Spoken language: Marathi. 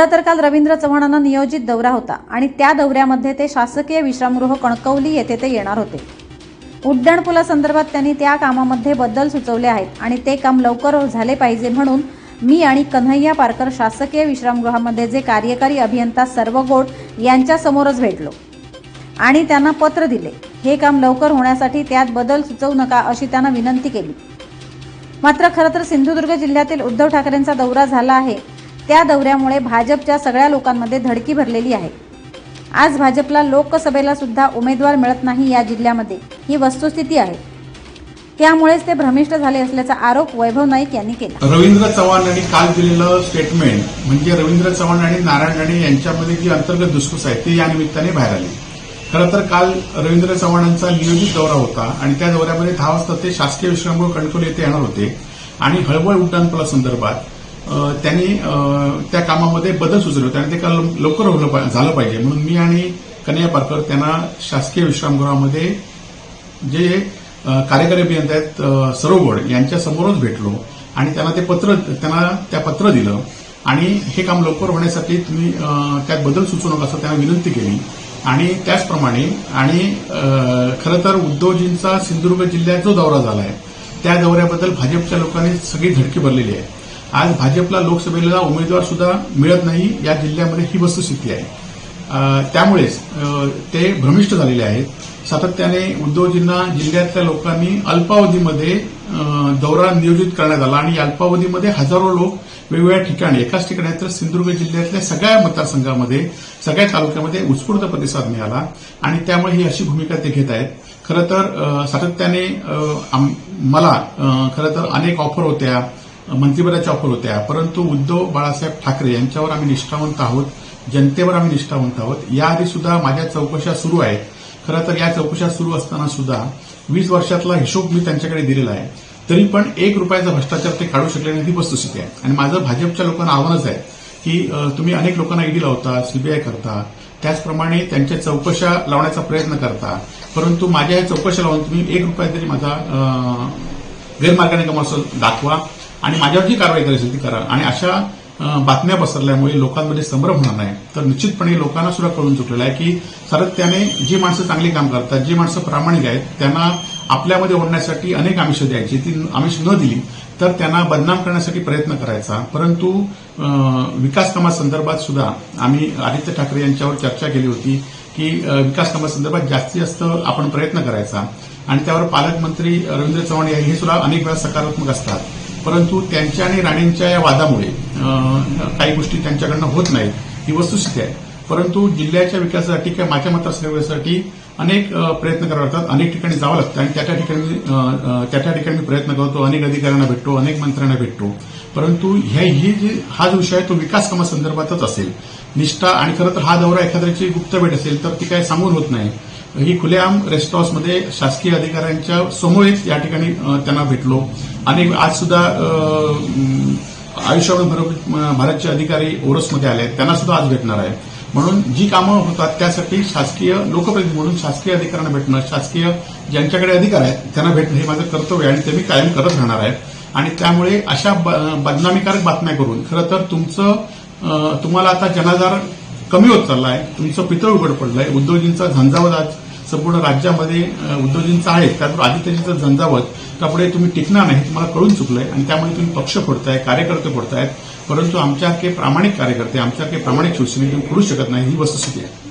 खरं तर काल रवींद्र चव्हाणांना नियोजित दौरा होता आणि त्या दौऱ्यामध्ये ते शासकीय विश्रामगृह कणकवली येथे ते येणार होते. उड्डाणपुलासंदर्भात त्यांनी त्या कामामध्ये बदल सुचवले आहेत आणि ते काम लवकर झाले पाहिजे म्हणून मी आणि कन्हैया पारकर शासकीय विश्रामगृहामध्ये जे कार्यकारी अभियंता सर्व गोड यांच्यासमोरच भेटलो आणि त्यांना पत्र दिले हे काम लवकर होण्यासाठी त्यात बदल सुचवू नका अशी त्यांना विनंती केली. मात्र खरं तर सिंधुदुर्ग जिल्ह्यातील उद्धव ठाकरेंचा दौरा झाला आहे त्या दौऱ्यामुळे भाजपच्या सगळ्या लोकांमध्ये धडकी भरलेली आहे. आज भाजपला लोकसभेला सुद्धा उमेदवार मिळत नाही या जिल्ह्यामध्ये. ही वस्तुस्थिती आहे. त्यामुळेच ते भ्रमिष्ट झाले असल्याचा आरोप वैभव नाईक यांनी केला. रवींद्र चव्हाण यांनी काल दिलेलं स्टेटमेंट म्हणजे रवींद्र चव्हाण आणि नारायण राणे यांच्यामध्ये जी अंतर्गत दुसफूस आहे ती या निमित्ताने बाहेर आली. खरं तर काल रवींद्र चव्हाणांचा नियोजित दौरा होता आणि त्या दौऱ्यामध्ये दहा वाजता ते शासकीय विश्रामगृह कंट्रोल येथे येणार होते आणि हळबळ उड्डाणपुला संदर्भात त्यांनी त्या कामामध्ये बदल सुचवले होते आणि ते काल लवकर होलं पा- झालं पाहिजे. म्हणून मी आणि कन्हैया पारकर त्यांना शासकीय विश्रामगृहामध्ये जे कार्यकारी अभियंता आहेत सरोगड यांच्यासमोरच यांच्या समोरच भेटलो आणि त्यांना ते पत्र त्यांना त्या पत्र दिलं. आणि हे काम लवकर होण्यासाठी तुम्ही त्यात बदल सुचवू नका असं त्यांना विनंती केली. आणि त्याचप्रमाणे आणि खरं तर उद्धवजींचा सिंधुदुर्ग जिल्ह्यात जो दौरा झाला आहे त्या दौऱ्याबद्दल भाजपच्या लोकांनी सगळी धडकी भरलेली आहे. आज भाजपला लोकसभेला उमेदवार सुद्धा मिळत नाही या जिल्ह्यामध्ये ही वस्तुस्थिती आहे. त्यामुळेच ते भ्रमिष्ट झालेले आहेत. सातत्याने उद्योगजींना जिल्ह्यातल्या लोकांनी अल्पावधीमध्ये दौरा नियोजित करण्यात आला आणि या अल्पावधीमध्ये हजारो लोक वेगवेगळ्या ठिकाणी एकाच ठिकाणी तर सिंधुदुर्ग जिल्ह्यातल्या सगळ्या मतदारसंघामध्ये सगळ्या तालुक्यामध्ये उत्स्फूर्त प्रतिसाद मिळाला आणि त्यामुळे ही अशी भूमिका ते घेत आहेत. खरं तर सातत्याने आम- मला खरं तर अनेक ऑफर होत्या. मंत्रिपदाच्या ऑफर होत्या. परंतु उद्धव बाळासाहेब ठाकरे यांच्यावर आम्ही निष्ठावंत आहोत जनतेवर आम्ही निष्ठावंत आहोत. याआधी सुद्धा माझ्या चौकशा सुरू आहेत. खरं तर या चौकशा सुरू असताना सुद्धा वीस वर्षातला हिशोब मी त्यांच्याकडे दिलेला आहे. तरी पण एक रुपयाचा भ्रष्टाचार ते काढू शकले नाही ही वस्तुस्थिती आहे. आणि माझं भाजपच्या लोकांना आव्हानच आहे की तुम्ही अनेक लोकांना ईडी लावता सीबीआय करता. त्याचप्रमाणे त्यांच्या चौकशा लावण्याचा प्रयत्न करता. परंतु माझ्या या चौकशा लावून तुम्ही एक रुपया तरी माझा गैरमार्गाने कमाल दाखवा. आणि माझ्यावर जी कारवाई करायची ती करा. आणि अशा बातम्या पसरल्यामुळे लोकांमध्ये संभ्रम होणार नाही. तर निश्चितपणे लोकांना सुद्धा कळून चुकलेलं आहे की सातत्याने जी माणसं चांगली काम करतात जी माणसं प्रामाणिक आहेत त्यांना आपल्यामध्ये ओढण्यासाठी अनेक आमिष द्यायची. ती आमिष न दिली तर त्यांना बदनाम करण्यासाठी प्रयत्न करायचा. परंतु विकास कामासंदर्भात सुद्धा आम्ही आदित्य ठाकरे यांच्यावर चर्चा केली होती की विकास कामासंदर्भात जास्तीत जास्त आपण प्रयत्न करायचा. आणि त्यावर पालकमंत्री रवींद्र चव्हाण हे सुद्धा अनेक वेळा सकारात्मक असतात. परंतु त्यांच्या आणि राणेंच्या या वादामुळे काही गोष्टी त्यांच्याकडनं होत नाहीत. ही वस्तुस्थिती आहे. परंतु जिल्ह्याच्या विकासासाठी किंवा माझ्या मतदारसंघासाठी अनेक प्रयत्न करावे लागतात. अनेक ठिकाणी जावं लागतं. आणि त्या त्या ठिकाणी त्या त्या ठिकाणी प्रयत्न करतो. अनेक अधिकाऱ्यांना भेटतो. अनेक मंत्र्यांना भेटतो. परंतु हे ही जी हा जो विषय आहे तो विकास कामासंदर्भातच असेल. निष्ठा आणि खरं तर हा दौरा एखाद्याची गुप्त भेट असेल तर ती काय सांगून होत नाही. ही खुलेआम रेस्ट हाऊसमध्ये शासकीय अधिकाऱ्यांच्या समोरच या ठिकाणी त्यांना भेटलो. आणि आज सुद्धा आयुष्यभर भारतचे अधिकारी ओरसमध्ये आले आहेत. त्यांना सुद्धा आज भेटणार आहे. म्हणून जी कामं होतात त्यासाठी शासकीय लोकप्रतिनिधी म्हणून शासकीय अधिकाऱ्यांना भेटणं शासकीय ज्यांच्याकडे अधिकार आहेत त्यांना भेटणं हे माझं कर्तव्य आहे आणि ते मी कायम करत राहणार आहे. आणि त्यामुळे अशा ब- बदनामीकारक बातम्या करून खरं तर तुमचं तुम्हाला आता जनाधार कमी होत चाललाय. तुमचं पितळ उघड पडलंय. उद्योजींचा झंझावत आज संपूर्ण राज्यामध्ये उद्योजींचा आहे. त्यातून आदित्यजींचा झंझावत. त्यापुढे तुम्ही टिकणार नाही तुम्हाला कळून चुकलंय. आणि त्यामुळे तुम्ही पक्ष फोडताय कार्यकर्ते फोडतायत. परंतु आमच्यासारखे प्रामाणिक कार्यकर्ते आमच्यासारखे प्रामाणिक शिवसेने तुम्ही करू शकत नाही ही वस्तुस्थिती आहे.